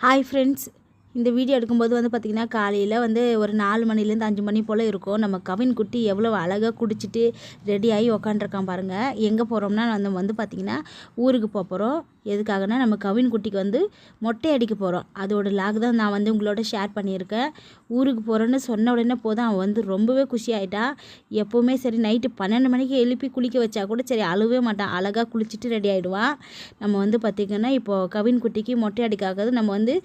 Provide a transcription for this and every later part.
Hi friends இந்த video எடுக்கும்போது வந்து பார்த்திங்கன்னா காலையில் வந்து ஒரு நாலு மணிலேருந்து அஞ்சு மணி போல் இருக்கும். நம்ம கவின் குட்டி எவ்வளோ அழகாக குடிச்சிட்டு ரெடி ஆகி பாருங்கள் எங்கே போகிறோம்னா நம்ம வந்து பார்த்திங்கன்னா ஊருக்கு போக போகிறோம் எதுக்காகனா நம்ம கவின் குட்டிக்கு வந்து மொட்டை அடிக்க போகிறோம் அதோட லாக் தான் நான் வந்து உங்களோட ஷேர் பண்ணியிருக்கேன். ஊருக்கு போகிறேன்னு சொன்ன உடனே போதும். அவன் வந்து ரொம்பவே குஷியாயிட்டா எப்போவுமே சரி நைட்டு பன்னெண்டு மணிக்கு எழுப்பி குளிக்க வச்சா கூட சரி அழுவே மாட்டான். அழகாக குளிச்சுட்டு ரெடி ஆகிடுவான் நம்ம வந்து பார்த்திங்கன்னா இப்போது கவின் குட்டிக்கு மொட்டை அடிக்காக நம்ம வந்து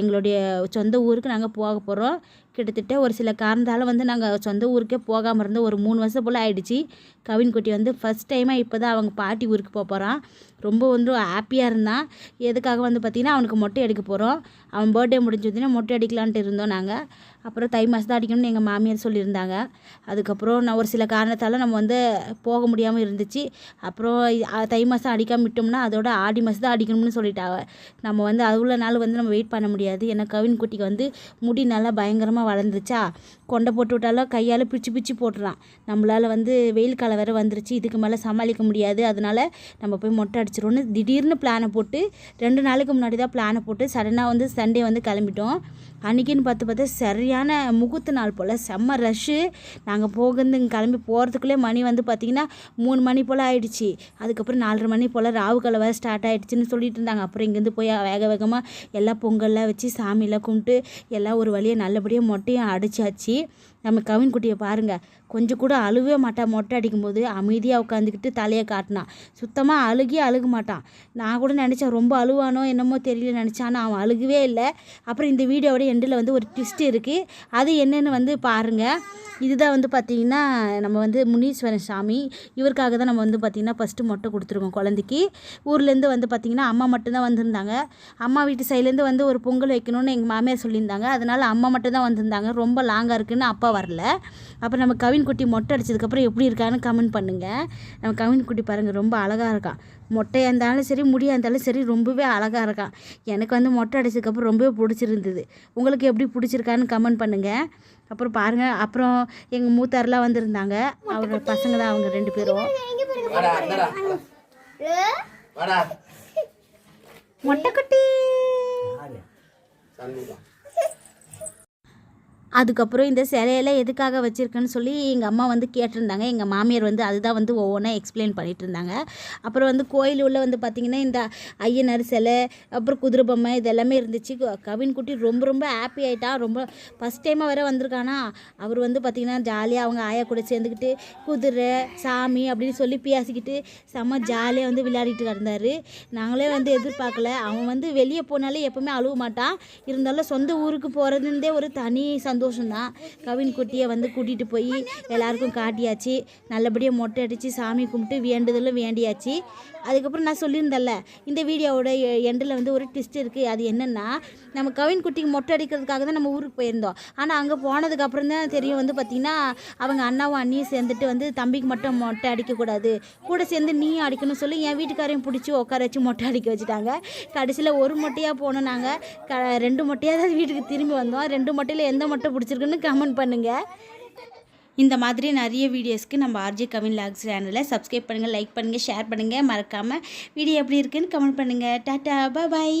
எங்களுடைய சொந்த ஊருக்கு நாங்கள் போக போகிறோம் கிட்டத்தட்ட ஒரு சில காரணத்தால் வந்து நாங்கள் சொந்த ஊருக்கே போகாமல் இருந்து ஒரு மூணு வருஷம் போல் ஆயிடுச்சு. கவின் குட்டி வந்து ஃபஸ்ட் டைமாக இப்போ தான் அவங்க பாட்டி ஊருக்கு போக போகிறான் ரொம்ப வந்து ஹாப்பியாக இருந்தான். எதுக்காக வந்து பார்த்திங்கன்னா அவனுக்கு மொட்டை எடுக்க போகிறோம் அவன் பர்த்டே முடிஞ்சதுன்னா மொட்டை அடிக்கலான்ட்டு இருந்தோம் நாங்கள் அப்புறம் தை மாதம் தான் அடிக்கணும்னு எங்கள் மாமியார் சொல்லியிருந்தாங்க. அதுக்கப்புறம் நான் ஒரு சில காரணத்தால் நம்ம வந்து போக முடியாமல் இருந்துச்சு. அப்புறம் தை மாதம் அடிக்காமல் விட்டோம்னா அதோட ஆடி மாதம் தான் அடிக்கணும்னு சொல்லிட்டாங்க நம்ம வந்து அவ்வளோ நாள் வந்து நம்ம வெயிட் பண்ண முடியாது. ஏன்னா கவின் குட்டிக்கு வந்து முடி நல்லா பயங்கரமாக வளர்ந்துருச்சா? கொண்டை போட்டு விட்டாலும் கையால் பிச்சு பிச்சு போட்டுறான். நம்மளால் வந்து வெயில் காலம் வேறு வந்துருச்சு இதுக்கு மேலே சமாளிக்க முடியாது. அதனால் நம்ம போய் மொட்டை அடிச்சிருவோன்னு திடீர்னு பிளானை போட்டு ரெண்டு நாளைக்கு முன்னாடி தான் பிளானை போட்டு சடனாக வந்து சண்டே வந்து கிளம்பிட்டோம். அன்றைக்கின்னு பார்த்து பார்த்தா சரியான முகூர்த்த நாள் போல். செம்ம ரஷ்ஷு நாங்கள் போகிறது இங்கே கிளம்பி போகிறதுக்குள்ளே மணி வந்து பார்த்திங்கன்னா மூணு மணி போல் ஆயிடுச்சு. அதுக்கப்புறம் நாலரை மணி போல் ராவு கலவை ஸ்டார்ட் ஆகிடுச்சின்னு சொல்லிட்டு இருந்தாங்க. அப்புறம் இங்கேருந்து போய் வேக வேகமாக எல்லாம் பொங்கல்லாம் வச்சு சாமியெல்லாம் கும்பிட்டு எல்லாம் ஒரு வழியாக நல்லபடியாக மொட்டையும் அடிச்சாச்சு. நம்ம கவின் குட்டியை பாருங்கள் கொஞ்சம் கூட அழுவே மாட்டான். மொட்டை அடிக்கும்போது அமைதியாக உட்காந்துக்கிட்டு தலையை காட்டினான். சுத்தமாக அழுகி அழுக மாட்டான். நான் கூட நினச்சேன் ரொம்ப அழுவானோ என்னமோ தெரியல நினச்சேன். ஆனால் அவன் அழுகவே இல்லை. அப்புறம் இந்த வீடியோவோட எண்டில் வந்து ஒரு ட்விஸ்ட் இருக்குது அது என்னென்னு வந்து பாருங்கள் இதுதான் வந்து பார்த்திங்கன்னா நம்ம வந்து முனீஸ்வரன் சாமி. இவருக்காக தான் நம்ம வந்து பார்த்திங்கன்னா ஃபஸ்ட்டு மொட்டை கொடுத்துருக்கோம் குழந்தைக்கு. ஊர்லேருந்து வந்து பார்த்திங்கன்னா அம்மா மட்டும்தான் வந்திருந்தாங்க. அம்மா வீட்டு சைட்லேருந்து வந்து ஒரு பொங்கல் வைக்கணும்னு எங்கள் மாமியார் சொல்லியிருந்தாங்க. அதனால் அம்மா மட்டும்தான் வந்திருந்தாங்க. ரொம்ப லாங்காக இருக்குன்னு அப்பா வரல. அப்போ நம்ம கவின் குட்டி மொட்டை அடிச்சதுக்கப்புறம் எப்படி இருக்கான்னு கமெண்ட் பண்ணுங்கள் நம்ம கவின் குட்டி பாருங்கள் ரொம்ப அழகாக இருக்கான் மொட்டையாக இருந்தாலும் சரி முடியாக இருந்தாலும் சரி ரொம்பவே அழகாக இருக்கான் எனக்கு வந்து மொட்டை அடிச்சதுக்கப்புறம் ரொம்பவே பிடிச்சிருந்தது. உங்களுக்கு எப்படி பிடிச்சிருக்கான்னு கமெண்ட் பண்ணுங்கள் அப்புறம் பாருங்கள் அப்புறம் எங்கள் மூத்தாரெலாம் வந்திருந்தாங்க. அவங்க பசங்க தான் அவங்க ரெண்டு பேரும். வாடா மொட்டைக்குட்டி அதுக்கப்புறம் இந்த சிலையெல்லாம் எதுக்காக வச்சுருக்கேன்னு சொல்லி எங்கள் அம்மா வந்து கேட்டிருந்தாங்க. எங்கள் மாமியார் வந்து அதுதான் வந்து ஒவ்வொன்றா எக்ஸ்பிளைன் பண்ணிட்டு இருந்தாங்க அப்புறம் வந்து கோயில் உள்ள வந்து பார்த்திங்கன்னா இந்த ஐயனார் சிலை அப்புறம் குதிரை பொம்மை இது எல்லாமே இருந்துச்சு கவின் குட்டி ரொம்ப ரொம்ப ஹாப்பி ஆகிட்டான் ரொம்ப ஃபஸ்ட் டைமாக வேறு வந்திருக்கானா? அவர் வந்து பார்த்திங்கன்னா ஜாலியாக அவங்க ஆயா கூட சேர்ந்துக்கிட்டு குதிரை சாமி அப்படின்னு சொல்லி பேசிக்கிட்டு செம்ம ஜாலியாக வந்து விளையாடிட்டு இருந்தார். நாங்களே வந்து எதிர்பார்க்கல. அவன் வந்து வெளியே போனாலே எப்போவுமே அழுவ மாட்டான். இருந்தாலும் சொந்த ஊருக்கு போகிறதுந்தே ஒரு தனி சந்தோஷம். சந்தோஷம்தான். கவின் குட்டியை வந்து கூட்டிகிட்டு போய் எல்லாருக்கும் காட்டியாச்சு. நல்லபடியாக மொட்டை அடித்து சாமி கும்பிட்டு வேண்டுதலும் வேண்டியாச்சு. அதுக்கப்புறம் நான் சொல்லியிருந்தேன்ல இந்த வீடியோவோட எண்டில் வந்து ஒரு ட்விஸ்ட் இருக்குது அது என்னென்னா நம்ம கவின் குட்டிக்கு மொட்டை அடிக்கிறதுக்காக தான் நம்ம ஊருக்கு போயிருந்தோம். ஆனால் அங்கே போனதுக்கப்புறம் தான் தெரியும் வந்து பார்த்திங்கன்னா அவங்க அண்ணாவும் அண்ணியும் சேர்ந்துட்டு வந்து தம்பிக்கு மட்டும் மொட்டை அடிக்கக்கூடாது கூட சேர்ந்து நீயும் அடிக்கணும்னு சொல்லி என் வீட்டுக்காரையும் பிடிச்சி உட்கார வச்சு மொட்டை அடிக்க வச்சுட்டாங்க. கடைசியில் ஒரு மொட்டையாக போனோம் நாங்கள் க ரெண்டு மொட்டையாக தான் வீட்டுக்கு திரும்பி வந்தோம். ரெண்டு மொட்டையில் எந்த மொட்டை பிடிச்சிருக்குன்னு கமெண்ட் பண்ணுங்கள் இந்த மாதிரி நிறைய வீடியோஸ்க்கு நம்ம ஆர்ஜே கவின் லாக்ஸ் சேனலை சப்ஸ்கிரைப் பண்ணுங்கள் லைக் பண்ணுங்கள் ஷேர் பண்ணுங்கள் மறக்காமல் வீடியோ எப்படி இருக்குன்னு கமெண்ட் பண்ணுங்கள் டாட்டா பாய்